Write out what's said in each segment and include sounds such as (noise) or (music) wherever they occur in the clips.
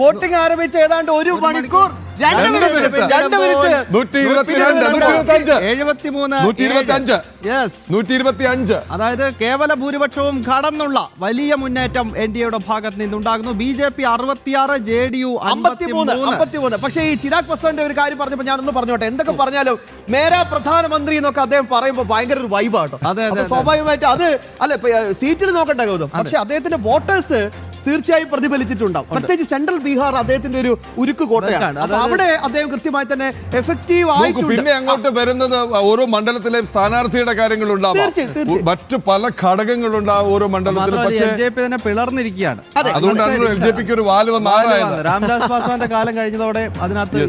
Voting ആരംഭിച്ച് ഏതാണ്ട് ഒരു മണിക്കൂർ. രണ്ട് മിനിറ്റ്. രണ്ട് മിനിറ്റ്. നൂറ്റി ഇരുപത്തിരണ്ട് നൂറ്റി ഇരുപത്തിയഞ്ച് എഴുപത്തിമൂന്ന് നൂറ്റി ഇരുപത്തിയഞ്ച് യെസ് നൂറ്റി ഇരുപത്തി അഞ്ച് അതായത് കേവല ഭൂരിപക്ഷവും കടന്നുള്ള വലിയ മുന്നേറ്റം എൻ ഡി എയുടെ ഭാഗത്ത് നിന്നുണ്ടാകുന്നു. ബി ജെ പി അറുപത്തിയാറ് ജെ ഡി യു അമ്പത്തിമൂന്ന് അമ്പത്തിമൂന്ന്. പക്ഷേ ഈ ചിരാഗ് പസ്വാന്റെ ഒരു കാര്യം പറഞ്ഞപ്പോൾ ഞാനൊന്ന് പറഞ്ഞോട്ടെ? എന്തൊക്കെ പറഞ്ഞാലും മേരാ പ്രധാനമന്ത്രി എന്നൊക്കെ അദ്ദേഹം പറയുമ്പോൾ ഭയങ്കര ഒരു വൈബാട്ടോ അതെ, അതെ, അതെ. സ്വാഭാവികമായിട്ട് അത് അല്ലെ ഇപ്പൊ, സീറ്റിൽ നോക്കണ്ട ഗൗതം. പക്ഷെ അദ്ദേഹത്തിന്റെ വോട്ടേഴ്സ് തീർച്ചയായും പ്രതിഫലിച്ചിട്ടുണ്ടാവും. പ്രത്യേകിച്ച് സെൻട്രൽ ബീഹാർ അദ്ദേഹത്തിന്റെ ഒരു ഉരുക്ക് കോട്ടയാണ്. അപ്പൊ അവിടെ അദ്ദേഹം കൃത്യമായി തന്നെ എഫക്റ്റീവ് ആയിട്ട് പിന്നെ അങ്ങോട്ട് വരുന്നത് ഓരോ മണ്ഡലത്തിലെ സ്ഥാനാർത്ഥിയുടെ തീർച്ചയായും. മറ്റു പല ഘടകങ്ങളുണ്ടാവും ഓരോ മണ്ഡലത്തിലും. മാത്രമല്ല പക്ഷേ എൽ ജെ പി തന്നെ പിളർന്നിരിക്കുകയാണ്. അതെ. അതുകൊണ്ടാണ് എൽ ജെ പിക്ക് ഒരു വാൽ വന്ന് ആറായത് രാംദാസ് പാസ്വാന്റെ കാലം കഴിഞ്ഞതോടെ അതിനകത്ത്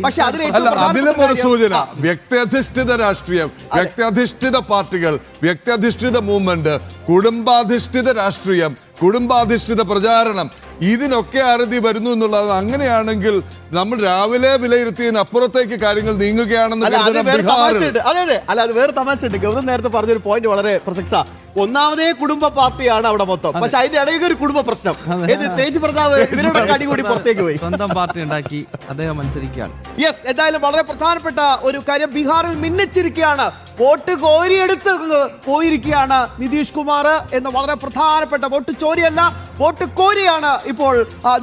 അതിലും ഒരു സൂചന. വ്യക്തിയധിഷ്ഠിത രാഷ്ട്രീയം വ്യക്തിയധിഷ്ഠിത പാർട്ടികൾ വ്യക്തിയധിഷ്ഠിത മൂവ്മെന്റ് കുടുംബാധിഷ്ഠിത രാഷ്ട്രീയം കുടുംബാധിഷ്ഠിത പ്രചാരണം. ഇതിനൊക്കെ അറുതി വരുന്നു എന്നുള്ളത് അങ്ങനെയാണെങ്കിൽ നമ്മൾ രാവിലെ വിലയിരുത്തിയതിന് അപ്പുറത്തേക്ക് കാര്യങ്ങൾ നീങ്ങുകയാണെന്ന് അതെ അതെ അല്ല അത് വേറെ തമാശയുണ്ട് ഗൗതം നേരത്തെ പറഞ്ഞൊരു പോയിന്റ് വളരെ പ്രസക്ത. ഒന്നാമതേ കുടുംബ പാർട്ടിയാണ് അവിടെ മൊത്തം. പക്ഷെ അതിന്റെ ഇടയിൽ ഒരു കുടുംബ പ്രശ്നം. ഏത് തേജ് പ്രതാപ് ഇതിനോട് കടി കൂടി പുറത്തേക്ക് പോയി. സ്വന്തം പാർട്ടി ഉണ്ടാക്കി അദ്ദേഹം മത്സരിക്കുകയാണ്. യെസ് എന്തായാലും വളരെ പ്രധാനപ്പെട്ട ഒരു കാര്യം ബീഹാറിൽ മിന്നിച്ചിരിക്കുകയാണ്. വോട്ട് കോരിയെടുത്ത് പോയിരിക്കുകയാണ് നിതീഷ് കുമാർ എന്ന വളരെ പ്രധാനപ്പെട്ട വോട്ട് ചോരിയല്ല വോട്ട് കോരിയാണ് ഇപ്പോൾ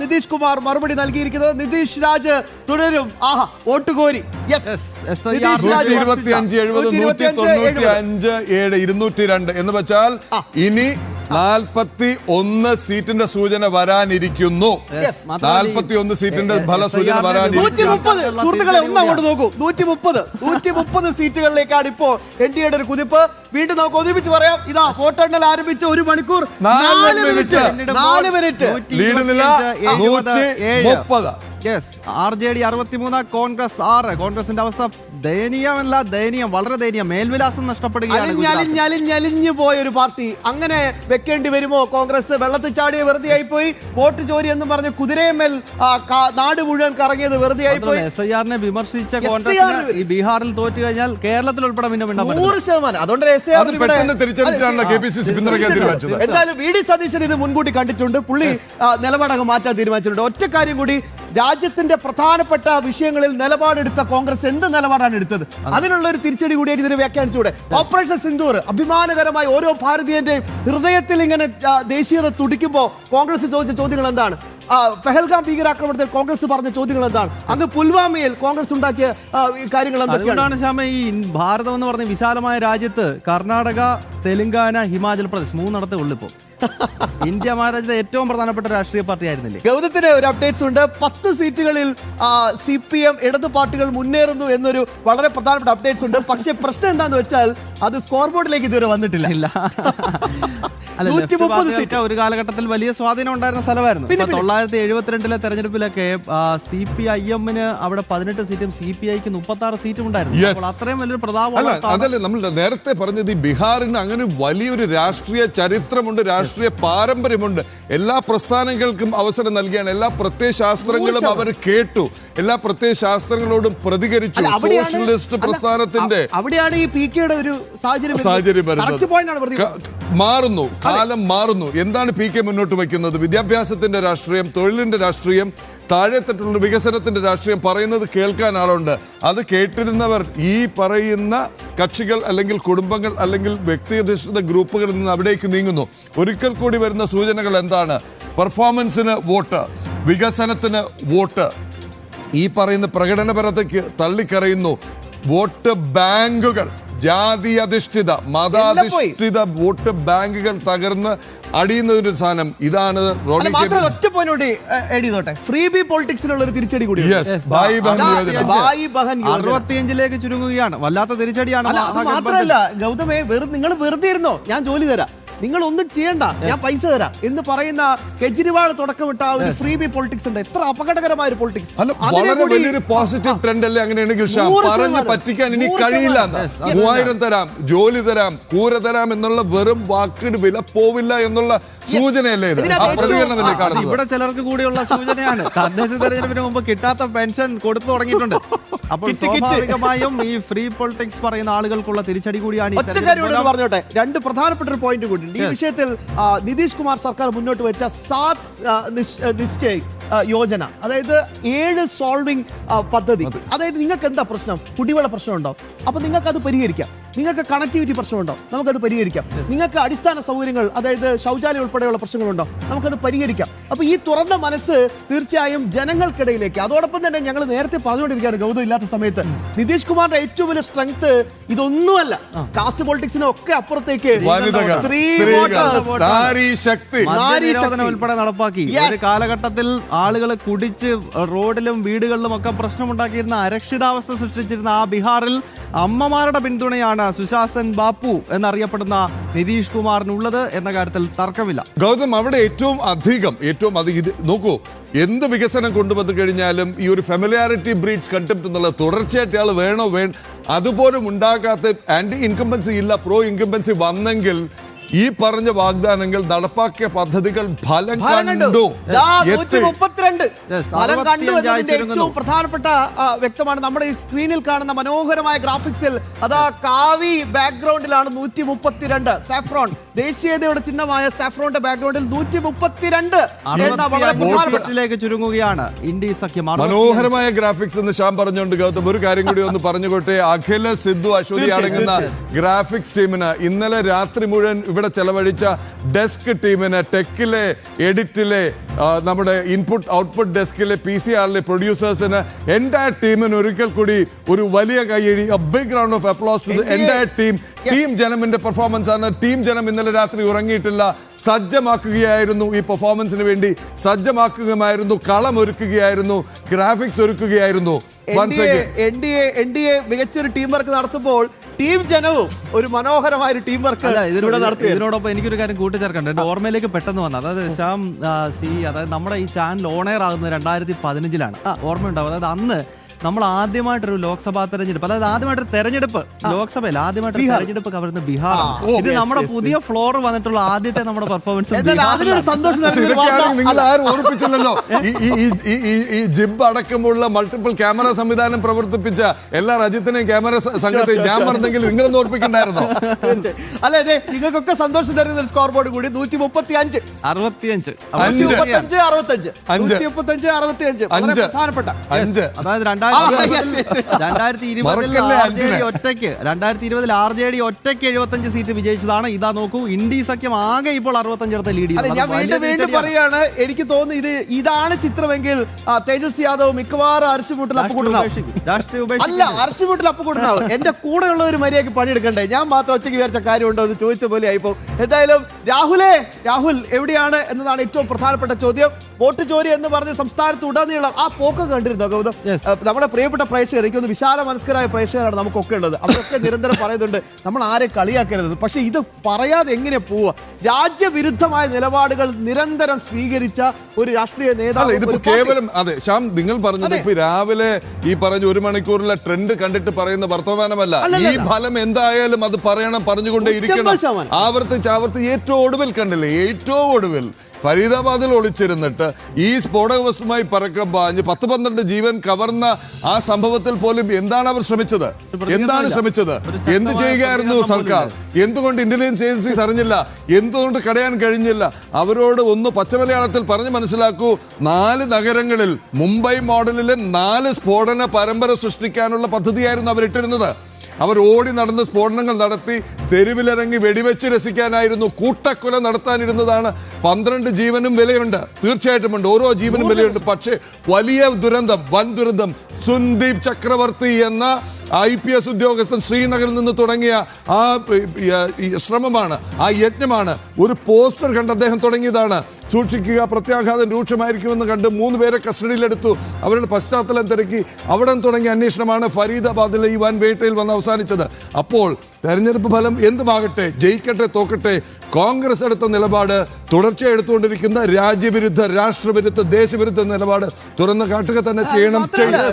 നിതീഷ് കുമാർ മറുപടി നൽകിയിരിക്കുന്നത്. നിതീഷ് രാജ് തുടരും. ആഹാ വോട്ട് കോരി. ഇരുന്നൂറ്റി രണ്ട് എന്ന് വെച്ചാൽ ഇനി നാൽപ്പത്തി ഒന്ന് സീറ്റിന്റെ സൂചന വരാനിരിക്കുന്നു. നാൽപ്പത്തി ഒന്ന് സീറ്റിന്റെ ഫല സൂചന വരാനിരിക്കുന്നു. സുഹൃത്തുക്കളെ ഒന്നങ്ങോട്ട് നോക്കൂ. നൂറ്റി മുപ്പത് നൂറ്റി മുപ്പത് സീറ്റുകളിലേക്കാണ് ഇപ്പോ എൻ ഡി എയുടെ ഒരു കുതിപ്പ്. വീണ്ടും നമുക്ക് ഒരുമിച്ച് പറയാം. ഇതാ വോട്ടെണ്ണൽ എണ്ണൽ ആരംഭിച്ച ഒരു മണിക്കൂർ നാല് മിനിറ്റ്. മിനിറ്റ്. നാല് മിനിറ്റ്. ലീഡ് നില നൂറ്റി മുപ്പത് യെസ് ആർ ജെ ഡി അറുപത്തിമൂന്ന് കോൺഗ്രസ് ആറ്. കോൺഗ്രസിന്റെ അവസ്ഥ ദയനീയമല്ല ദയനീയം വളരെ ദയനീയം. മേൽവിലാസം നഷ്ടപ്പെടുകയാണ്. പോയ ഒരു പാർട്ടി. അങ്ങനെ വെക്കേണ്ടി വരുമോ? കോൺഗ്രസ് വെള്ളത്തിൽ ചാടിയ വെറുതെ ആയിപ്പോയി വോട്ട് ചോരി എന്ന് പറഞ്ഞ് കുതിരയമേൽ നാട് മുഴുവൻ കറങ്ങിയത് വെറുതെ ആയിപ്പോയി എസ് ഐ ആറിനെ വിമർശിച്ച കോൺഗ്രസ് ഈ ബീഹാറിൽ തോറ്റു കഴിഞ്ഞാൽ കേരളത്തിൽ ഉൾപ്പെടെ പിന്നെ. നൂറ് ശതമാനം. അതുകൊണ്ട് എസ് ഐ പിന്തുണയ്ക്കാൻ എന്തായാലും വി ഡി സതീശൻ ഇത് മുൻകൂട്ടി കണ്ടിട്ടുണ്ട്. പുള്ളി നിലപാടങ്ങ് മാറ്റാൻ തീരുമാനിച്ചിട്ടുണ്ട്. ഒറ്റ കാര്യം കൂടി രാജ്യത്തിന്റെ പ്രധാനപ്പെട്ട വിഷയങ്ങളിൽ നിലപാടെടുത്ത കോൺഗ്രസ് എന്ത് നിലപാടാണ് എടുത്തത്? അതിനുള്ള ഒരു തിരിച്ചടി കൂടിയായിട്ട് ഇതിനെ വ്യാഖ്യാനിച്ചൂടെ. ഓപ്പറേഷൻ സിന്ദൂർ അഭിമാനകരമായി ഓരോ ഭാരതീയന്റെയും ഹൃദയത്തിൽ ഇങ്ങനെ ദേശീയത തുടിക്കുമ്പോൾ കോൺഗ്രസ് ചോദിച്ച ചോദ്യങ്ങൾ എന്താണ്? പെഹൽഗാം ഭീകരാക്രമണത്തിൽ കോൺഗ്രസ് പറഞ്ഞ ചോദ്യങ്ങൾ എന്താണ് അന്ന് പുൽവാമയിൽ കോൺഗ്രസ് ഉണ്ടാക്കിയ കാര്യങ്ങൾ എന്തൊക്കെയാണ്? ശ്യാമ ഈ ഭാരതം എന്ന് പറഞ്ഞ വിശാലമായ രാജ്യത്ത് കർണാടക തെലങ്കാന ഹിമാചൽ പ്രദേശ് മൂന്നിടത്തെ ഉള്ളിപ്പോ (laughs) ഇന്ത്യ മഹാരാജ്യത്തെ ഏറ്റവും പ്രധാനപ്പെട്ട രാഷ്ട്രീയ പാർട്ടി ആയിരുന്നില്ലേ ഗൗതത്തിന് ഒരു അപ്ഡേറ്റ്സ് ഉണ്ട്. പത്ത് സീറ്റുകളിൽ സി പി എം ഇടത് പാർട്ടികൾ മുന്നേറുന്നു എന്നൊരു വളരെ പ്രധാനപ്പെട്ട അപ്ഡേറ്റ്സ് ഉണ്ട്. പക്ഷേ പ്രശ്നം എന്താന്ന് വെച്ചാൽ അത് സ്കോർ ബോർഡിലേക്ക് ഇതുവരെ വന്നിട്ടില്ല. (laughs) നൂറ്റി മുപ്പത് സീറ്റ്. ഒരു കാലഘട്ടത്തിൽ വലിയ സ്വാധീനം ഉണ്ടായിരുന്ന സ്ഥലമായിരുന്നു. തൊള്ളായിരത്തി എഴുപത്തിരണ്ടിലെ തെരഞ്ഞെടുപ്പിലൊക്കെ സി പി ഐ എമ്മിന് അവിടെ പതിനെട്ട് സീറ്റും സി പി ഐക്ക് മുപ്പത്തി ആറ് സീറ്റും ഉണ്ടായിരുന്നു. അത്രയും വലിയൊരു പ്രതാപം അതല്ലേ നമ്മൾ നേരത്തെ പറഞ്ഞത് ഈ ബീഹാറിന് അങ്ങനെ വലിയൊരു രാഷ്ട്രീയ ചരിത്രമുണ്ട് രാഷ്ട്രീയ പാരമ്പര്യമുണ്ട്. എല്ലാ പ്രസ്ഥാനങ്ങൾക്കും അവസരം നൽകിയാണ്. എല്ലാ പ്രത്യയശാസ്ത്രങ്ങളും അവർ കേട്ടു. എല്ലാ പ്രത്യയശാസ്ത്രങ്ങളോടും പ്രതികരിച്ചു. സോഷ്യലിസ്റ്റ് പ്രസ്ഥാനത്തിന്റെ അവിടെയാണ് ഈ പി കെയുടെ ഒരു സാഹചര്യം. സാഹചര്യം വരുന്നത്. മാറുന്നു കാലം മാറുന്നു. എന്താണ് പി കെ മുന്നോട്ട് വയ്ക്കുന്നത്? വിദ്യാഭ്യാസത്തിന്റെ രാഷ്ട്രീയം തൊഴിലിന്റെ രാഷ്ട്രീയം താഴെത്തട്ടുള്ള വികസനത്തിന്റെ രാഷ്ട്രീയം പറയുന്നത് കേൾക്കാൻ ആളുണ്ട്. അത് കേട്ടിരുന്നവർ ഈ പറയുന്ന കക്ഷികൾ അല്ലെങ്കിൽ കുടുംബങ്ങൾ അല്ലെങ്കിൽ വ്യക്തിയധിഷ്ഠിത ഗ്രൂപ്പുകളിൽ നിന്ന് അവിടേക്ക് നീങ്ങുന്നു. ഒരിക്കൽ കൂടി വരുന്ന സൂചനകൾ എന്താണ്? പെർഫോമൻസിന് വോട്ട് വികസനത്തിന് വോട്ട്. ഈ പറയുന്ന പ്രകടനപരതയ്ക്ക് തള്ളിക്കറയുന്നു വോട്ട് ബാങ്കുകൾ. ജാതി അധിഷ്ഠിത മതാധിഷ്ഠിത വോട്ട് ബാങ്കുകൾ തകർന്ന് അടിയുന്നതിന്റെ സാധനം. ഇതാണ് ഒറ്റ പോയിന്റ് ഫ്രീ ബി പൊളിറ്റിക്സിനുള്ള ഒരു തിരിച്ചടി കൂടി അറുപത്തിയഞ്ചിലേക്ക് ചുരുങ്ങുകയാണ്. വല്ലാത്ത തിരിച്ചടിയാണ് മാത്രമല്ല ഗൗതമേ വെറുതെ നിങ്ങൾ വെറുതെ ഇരുന്നോ? ഞാൻ ജോലി തരാം. നിങ്ങൾ ഒന്നും ചെയ്യണ്ട. ഞാൻ പൈസ തരാം. എന്ന് പറയുന്ന കെജ്രിവാൾ തുടക്കമിട്ട ആ ഒരു ഫ്രീ ബി പൊളിറ്റിക്സ് ഉണ്ട്. എത്ര അപകടകരമായ ഒരു പൊളിറ്റിക്സ് അല്ല വളരെ വലിയൊരു പോസിറ്റീവ് ട്രെൻഡ് അല്ലേ അങ്ങനെയാണെങ്കിൽ പറഞ്ഞ് പറ്റിക്കാൻ ഇനി കഴിയില്ല മൂവായിരം തരാം ജോലി തരാം കൂര തരാം എന്നുള്ള വെറും വാക്കിന് വില പോവില്ല എന്നുള്ള സൂചനയല്ലേ ഇത്? പ്രതികരണമല്ലേ കാണുന്നത്? ഇവിടെ ചിലർക്ക് കൂടിയുള്ള സൂചനയാണ്. തദ്ദേശ തെരഞ്ഞെടുപ്പിന് മുമ്പ് കിട്ടാത്ത പെൻഷൻ കൊടുത്തു തുടങ്ങിയിട്ടുണ്ട്. അപ്പോൾ. സ്വാഭാവികമായും ഈ ഫ്രീ പൊളിറ്റിക്സ് പറയുന്ന ആളുകൾക്കുള്ള തിരിച്ചടി കൂടിയാണ് പറഞ്ഞോട്ടെ? രണ്ട് പ്രധാനപ്പെട്ട ഒരു പോയിന്റ് കൂടി ഈ വിഷയത്തിൽ നിതീഷ് കുമാർ സർക്കാർ മുന്നോട്ട് വെച്ച സാത് നിശ്ചയ് യോജന. അതായത് ഏഴ് സോൾവിംഗ് പദ്ധതി. അതായത് നിങ്ങൾക്ക് എന്താ പ്രശ്നം? കുടിവെള്ള പ്രശ്നമുണ്ടോ? അപ്പൊ നിങ്ങൾക്ക് അത് പരിഹരിക്കാം. നിങ്ങൾക്ക് കണക്ടിവിറ്റി പ്രശ്നമുണ്ടോ? നമുക്കത് പരിഹരിക്കാം. നിങ്ങൾക്ക് അടിസ്ഥാന സൗകര്യങ്ങൾ അതായത് ശൗചാലയം ഉൾപ്പെടെയുള്ള പ്രശ്നങ്ങളുണ്ടോ? നമുക്കത് പരിഹരിക്കാം. അപ്പൊ ഈ തുറന്ന മനസ്സ് തീർച്ചയായും ജനങ്ങൾക്കിടയിലേക്ക് അതോടൊപ്പം തന്നെ ഞങ്ങൾ നേരത്തെ പറഞ്ഞുകൊണ്ടിരിക്കുകയാണ് ഗൗതം ഇല്ലാത്ത സമയത്ത്. നിതീഷ് കുമാറിന്റെ ഏറ്റവും വലിയ സ്ട്രെങ്ത് ഇതൊന്നുമല്ല. കാസ്റ്റ് പോളിറ്റിക്സിനെ ഒക്കെ അപ്പുറത്തേക്ക് ഉൾപ്പെടെ നടപ്പാക്കി. ഒരു കാലഘട്ടത്തിൽ ആളുകൾ കുടിച്ച് റോഡിലും വീടുകളിലും ഒക്കെ പ്രശ്നമുണ്ടാക്കിയിരുന്ന അരക്ഷിതാവസ്ഥ സൃഷ്ടിച്ചിരുന്ന ആ ബീഹാറിൽ അമ്മമാരുടെ പിന്തുണയാണ് സുശാസൻ ബാപ്പു എന്നറിയപ്പെടുന്ന നിതീഷ് കുമാറിനുള്ളത് എന്ന കാര്യത്തിൽ തർക്കമില്ല. ഗൗതം അവിടെ ഏറ്റവും അധികം ഏറ്റവും അധികം ഇത് നോക്കൂ എന്ത് വികസനം കൊണ്ടുവന്നു കഴിഞ്ഞാലും ഈ ഒരു ഫെമിലിയാരിറ്റി ബ്രീച്ച് കണ്ടംപ്റ്റ് എന്നുള്ള തുടർച്ചയായിട്ട് ആൾ വേണോ വേ അതുപോലും ഉണ്ടാകാത്ത ആന്റി ഇൻകംബൻസി ഇല്ല പ്രോ ഇൻകംബൻസി വന്നെങ്കിൽ ഈ പറഞ്ഞ വാഗ്ദാനങ്ങൾ നടപ്പാക്കിയ പദ്ധതികൾ ഫലം കണ്ടു. കണ്ടു. ദാ എത്തി. 132 Yes, ഫലം കണ്ടു 65 എന്നതിന്റെ ഏറ്റവും പ്രധാനപ്പെട്ട വ്യക്തമാണ്. നമ്മുടെ ഈ സ്ക്രീനിൽ കാണുന്ന മനോഹരമായ ഗ്രാഫിക്സിൽ അതാ കാവി ബാക്ക്ഗ്രൗണ്ടിലാണ് നൂറ്റി മുപ്പത്തിരണ്ട് സാഫ്രോൺ ദേശീയതയുടെ ചിഹ്നമായ സാഫ്രോണിന്റെ ബാക്ക്ഗ്രൗണ്ടിൽ നൂറ്റി മുപ്പത്തിരണ്ട് ചുരുങ്ങുകയാണ്. ഇന്ത്യ സഖ്യം. മനോഹരമായ ഗ്രാഫിക്സ് എന്ന് ശ്യാം പറഞ്ഞുകൊണ്ട് ഗൗതം ഒരു കാര്യം കൂടി ഒന്ന് പറഞ്ഞുകൊട്ടെ. അഖില സിദ്ധു അശ്വതി അടങ്ങുന്ന ഗ്രാഫിക്സ് ടീമിന് ഇന്നലെ രാത്രി മുഴുവൻ ഇവിടെ ചെലവഴിച്ച ഡെസ്ക് ടീമിന് ടെക്കിലെ എഡിറ്റിലെ നമ്മുടെ ഇൻപുട്ട് ഔട്ട്പുട്ട് ഡെസ്കിലെ പി സി ആറിലെ പ്രൊഡ്യൂസേഴ്സിന് എന്റെ ടീമിന് ഒരിക്കൽ കൂടി ഒരു വലിയ കൈയടി big round of applause to ഇന്ത്യയെ- എന്റെ ടീം ടീം ജനമിന്റെ പെർഫോമൻസ് ആണ്. ടീം ജനം ഇന്നലെ രാത്രി ഉറങ്ങിയിട്ടില്ല. സജ്ജമാക്കുകയായിരുന്നു ഈ പെർഫോമൻസിന് വേണ്ടി. സജ്ജമാക്കുകയായിരുന്നു കളം ഒരുക്കുകയായിരുന്നു. Graphics ഒരുക്കുകയായിരുന്നു. N D A N D A മികച്ചൊരു ടീം വർക്ക് നടത്തുമ്പോൾ ടീം ജനവും ഒരു മനോഹരമായ ഒരു ടീം വർക്ക് ഇതിനോടൊപ്പം എനിക്കൊരു കാര്യം കൂട്ടിച്ചേർക്കണ്ട. എന്റെ ഓർമ്മയിലേക്ക് പെട്ടെന്ന് വന്നത് അതായത് ശ്യാം സി അതായത് നമ്മുടെ ഈ ചാനൽ ഓണയർ ആകുന്നത് രണ്ടായിരത്തി പതിനഞ്ചിലാണ്. ഓർമ്മയുണ്ടാവും. അതായത് അന്ന് നമ്മൾ ആദ്യമായിട്ടൊരു ലോക്സഭാ തെരഞ്ഞെടുപ്പ് അതായത് ആദ്യമായിട്ടൊരു തെരഞ്ഞെടുപ്പ് ലോക്സഭയിൽ ആദ്യമായിട്ടൊരു തെരഞ്ഞെടുപ്പ് കവരുന്ന ബിഹാർ ഇത് നമ്മുടെ പുതിയ ഫ്ലോർ വന്നിട്ടുള്ള ആദ്യത്തെ നമ്മുടെ പെർഫോമൻസ് സന്തോഷം നിങ്ങൾ ആരും ഓർപ്പിച്ചില്ലല്ലോ (laughs) ഈ- ജിബ് അടക്കമുള്ള മൾട്ടിപ്പിൾ ക്യാമറ സംവിധാനം പ്രവർത്തിപ്പിച്ച എല്ലാ രാജ്യത്തിനെയും ക്യാമറ (laughs) സംഘത്തെ ഞാൻ പറഞ്ഞെങ്കിൽ നിങ്ങളൊന്നും ഓർപ്പിക്കണ്ടായിരുന്നോ. (laughs) അല്ല അതെ നിങ്ങൾക്കൊക്കെ സന്തോഷം തരുന്ന ഒരു സ്കോർ ബോർഡ് കൂടി നൂറ്റി മുപ്പത്തി അഞ്ച്. അറുപത്തിയഞ്ച് അഞ്ച്. അറുപത്തഞ്ച് അഞ്ച്. മുപ്പത്തഞ്ച് അറുപത്തി അഞ്ച് അഞ്ച്. പ്രധാനപ്പെട്ട. അഞ്ച്. അതായത് രണ്ടായിരത്തി. രണ്ടായിരത്തി ഇരുപതിൽ ഒറ്റയ്ക്ക് രണ്ടായിരത്തി ഇരുപതിൽ ആർ ജെ ഡി ഒറ്റയ്ക്ക് എഴുപത്തഞ്ച് സീറ്റ് വിജയിച്ചതാണ്. ഇതാ നോക്കൂ ഇന്ത്യ സഖ്യം ആകെ ഇപ്പോൾ അറുപത്തഞ്ചിടത്ത് ലീഡ് അല്ല ഞാൻ വീണ്ടും വീണ്ടും പറയാണ് എനിക്ക് തോന്നുന്നു ഇത് ഇതാണ് ചിത്രമെങ്കിൽ തേജസ്വി യാദവ് മിക്കവാറും അരശുമുട്ടിൽ അപ്പുകൂട്ടനാവും അല്ല ഉപേക്ഷിക്കും അപ്പ് അപ്പുകൂട്ടനാവും എന്റെ ഉള്ള ഒരു മര്യാദയ്ക്ക് പണിയെടുക്കണ്ടേ? ഞാൻ മാത്രം ഒറ്റയ്ക്ക് വിചാരിച്ച കാര്യമുണ്ടോ എന്ന് ചോദിച്ച പോലെ ആയിപ്പോ. എന്തായാലും രാഹുലേ രാഹുൽ എവിടെയാണ് എന്നതാണ് ഏറ്റവും പ്രധാനപ്പെട്ട ചോദ്യം. വോട്ട് ചോരി എന്ന് പറഞ്ഞ് സംസ്ഥാനത്ത് ഉടനീളം ആ പോക്ക് കണ്ടിരുന്നോ ഗൗതം. നമ്മുടെ പ്രിയപ്പെട്ട പ്രേക്ഷകർ എനിക്കൊന്ന് വിശാല മനസ്കരായ പ്രേക്ഷകരാണ് നമുക്കൊക്കെ ഉള്ളത്. അവരൊക്കെ നിരന്തരം പറയുന്നുണ്ട് നമ്മൾ ആരെ കളിയാക്കരുത്. പക്ഷേ ഇത് പറയാതെ എങ്ങനെ പോവുക രാജ്യവിരുദ്ധമായ നിലപാടുകൾ നിരന്തരം സ്വീകരിച്ച ഒരു രാഷ്ട്രീയ നേതാവ് ഇതിപ്പോ കേവലം അതെ ശ്യാം നിങ്ങൾ പറഞ്ഞത് ഇപ്പൊ രാവിലെ ഈ പറഞ്ഞ ഒരു മണിക്കൂറിലെ ട്രെൻഡ് കണ്ടിട്ട് പറയുന്ന വർത്തമാനമല്ല. ഈ ഫലം എന്തായാലും അത് പറയണം പറഞ്ഞുകൊണ്ടേ ഇരിക്കണം. ആവർത്തിച്ച് ആവർത്തിച്ച് ഏറ്റവും ഒടുവിൽ കണ്ടില്ലേ? ഏറ്റവും ഒടുവിൽ ഫരീദാബാദിൽ ഒളിച്ചിരുന്നിട്ട് ഈ സ്ഫോടക വസ്തുമായി പറക്കം പാഞ്ഞ് പത്ത് പന്ത്രണ്ട് ജീവൻ കവർന്ന ആ സംഭവത്തിൽ പോലും എന്താണ് അവർ ശ്രമിച്ചത്? എന്താണ് ശ്രമിച്ചത്? എന്ത് ചെയ്യുകയായിരുന്നു സർക്കാർ? എന്തുകൊണ്ട് ഇന്റലിജൻസ് ഏജൻസീസ് അറിഞ്ഞില്ല? എന്തുകൊണ്ട് കടയാൻ കഴിഞ്ഞില്ല? അവരോട് ഒന്ന് പച്ചമലയാളത്തിൽ പറഞ്ഞു മനസ്സിലാക്കൂ. നാല് നഗരങ്ങളിൽ മുംബൈ മോഡലിലെ നാല് സ്ഫോടന പരമ്പര സൃഷ്ടിക്കാനുള്ള പദ്ധതിയായിരുന്നു അവരിട്ടിരുന്നത്. അവർ ഓടി നടന്ന് സ്ഫോടനങ്ങൾ നടത്തി തെരുവിലിറങ്ങി വെടിവെച്ച് രസിക്കാനായിരുന്നു കൂട്ടക്കൊല നടത്താനിരുന്നതാണ്. പന്ത്രണ്ട് ജീവനും വിലയുണ്ട്. തീർച്ചയായിട്ടും ഉണ്ട്. ഓരോ ജീവനും വിലയുണ്ട്. പക്ഷേ വലിയ ദുരന്തം വൻ ദുരന്തം. സുന്ദീപ് ചക്രവർത്തി എന്ന ഐ പി എസ് ഉദ്യോഗസ്ഥൻ ശ്രീനഗറിൽ നിന്ന് തുടങ്ങിയ ആ ശ്രമമാണ് ആ യജ്ഞമാണ്. ഒരു പോസ്റ്റർ കണ്ട് അദ്ദേഹം തുടങ്ങിയതാണ്. സൂക്ഷിക്കുക. പ്രത്യാഘാതം രൂക്ഷമായിരിക്കുമെന്ന് കണ്ട് മൂന്ന് പേരെ കസ്റ്റഡിയിലെടുത്തു. അവരുടെ പശ്ചാത്തലം തിരക്കി. അവിടെ തുടങ്ങിയ അന്വേഷണമാണ് ഫരീദാബാദിലെ ഈ വൻ വേട്ടയിൽ വന്ന് അവസാനിച്ചത്. അപ്പോൾ തെരഞ്ഞെടുപ്പ് ഫലം എന്തുമാകട്ടെ? ജയിക്കട്ടെ തോക്കട്ടെ? കോൺഗ്രസ് എടുത്ത നിലപാട് തുടർച്ചയായി എടുത്തുകൊണ്ടിരിക്കുന്ന രാജ്യവിരുദ്ധ രാഷ്ട്രവിരുദ്ധ ദേശവിരുദ്ധ നിലപാട് തുറന്നു കാട്ടുക തന്നെ ചെയ്യണം.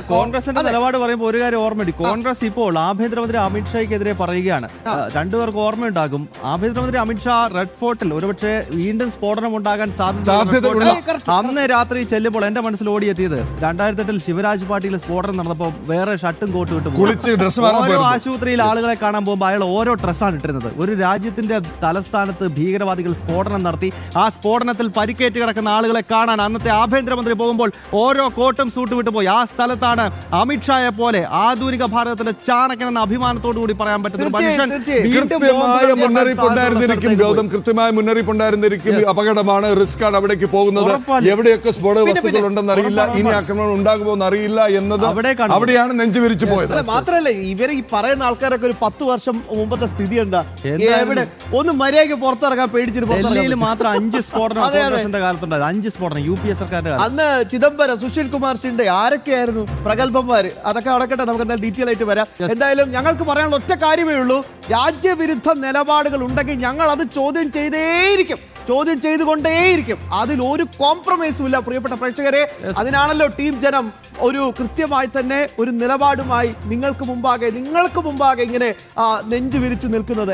കോൺഗ്രസിന്റെ നിലപാട് പറയുമ്പോൾ ഒരു കാര്യം ഓർമ്മയുണ്ട്. കോൺഗ്രസ് ഇപ്പോൾ ആഭ്യന്തരമന്ത്രി അമിത്ഷായ്ക്കെതിരെ പറയുകയാണ്. രണ്ടുപേർക്ക് ഓർമ്മയുണ്ടാകും. ആഭ്യന്തരമന്ത്രി അമിത്ഷാ റെഡ് ഫോർട്ടിൽ ഒരുപക്ഷെ വീണ്ടും സ്ഫോടനം ഉണ്ടാകാൻ സാധ്യതയുള്ള- അന്ന് രാത്രി ചെല്ലുമ്പോൾ എന്റെ മനസ്സിൽ ഓടിയെത്തിയത് രണ്ടായിരത്തി എട്ടിൽ ശിവരാജ് പാട്ടീൽ സ്ഫോടനം നടന്നപ്പോൾ വേറെ ഷർട്ടും കോട്ടും ഇട്ട് കുളിച്ച് ഡ്രസ് ഓരോ. ആശുപത്രിയിൽ ആളുകളെ കാണാൻ പോകുമ്പോൾ അയാൾ ഓരോ ഡ്രസ്സാണ് ഇട്ടിരുന്നത്. ഒരു രാജ്യത്തിന്റെ തലസ്ഥാനത്ത് ഭീകരവാദികൾ സ്ഫോടനം നടത്തി. ആ സ്ഫോടനത്തിൽ പരിക്കേറ്റ് കിടക്കുന്ന ആളുകളെ കാണാൻ അന്നത്തെ ആഭ്യന്തരമന്ത്രി പോകുമ്പോൾ ഓരോ കോട്ടും സൂട്ട് വിട്ടു പോയി. ആ സ്ഥലത്താണ് അമിത്ഷായെ പോലെ ആധുനിക ഭാരതത്തിന്റെ ചാണകൻ എന്ന അഭിമാനത്തോടു കൂടി പറയാൻ പറ്റുന്ന കൃത്യമായ മുന്നറിയിപ്പ് ഉണ്ടായിരുന്നിരിക്കും ഗൗതം. കൃത്യമായ മുന്നറിയിപ്പ് ഉണ്ടായിരുന്നിരിക്കും അപകടമാണ് റിസ്ക് ആണ് അവിടേക്ക് പോകുന്നത് എവിടെയൊക്കെ സ്ഫോടക വസ്തുക്കൾ ഉണ്ടെന്ന് അറിയില്ല. ഇനി ആക്രമണം ഉണ്ടാകുമോ എന്ന് അറിയില്ല എന്നത് അവിടെയാണ് നെഞ്ചു വിരിച്ചു പോയത്. മാത്രമല്ല മാത്രല്ല ഇവരെ ഈ പറയുന്ന ആൾക്കാരൊക്കെ ഒരു പത്ത് വർഷം മുമ്പത്തെ സ്ഥിതി എന്താ? എവിടെ? ഒന്ന് മര്യാദയ്ക്ക് പുറത്തിറങ്ങാൻ പേടിച്ചിട്ട് ഡൽഹിയിൽ മാത്രം അഞ്ച് സ്ഫോടനം. കാലത്തുണ്ടായത്. അഞ്ച് സ്ഫോടനം യു പി എ സർക്കാരിന്റെ അന്ന് ചിദംബരം സുശീൽ കുമാർ സിന്റെ ആരൊക്കെയായിരുന്നു പ്രഗത്ഭന്മാര്? അതൊക്കെ അടക്കട്ടെ നമുക്ക് എന്തായാലും ഡീറ്റെയിൽ ആയിട്ട് വരാം. എന്തായാലും ഞങ്ങൾക്ക് പറയാനുള്ള ഒറ്റ കാര്യമേ ഉള്ളൂ. രാജ്യവിരുദ്ധ നിലപാടുകൾ ഉണ്ടെങ്കിൽ ഞങ്ങൾ അത് ചോദ്യം ചെയ്തേയിരിക്കും. ചോദ്യം ചെയ്തുകൊണ്ടേയിരിക്കും. അതിൽ ഒരു കോംപ്രമൈസും ഇല്ല പ്രിയപ്പെട്ട പ്രേക്ഷകരെ. അതിനാണല്ലോ ടീം ജനം ഒരു കൃത്യമായി തന്നെ ഒരു നിലപാടുമായി നിങ്ങൾക്ക് മുമ്പാകെ നിങ്ങൾക്ക് മുമ്പാകെ ഇങ്ങനെ നെഞ്ചു വിരിച്ചു നിൽക്കുന്നത്.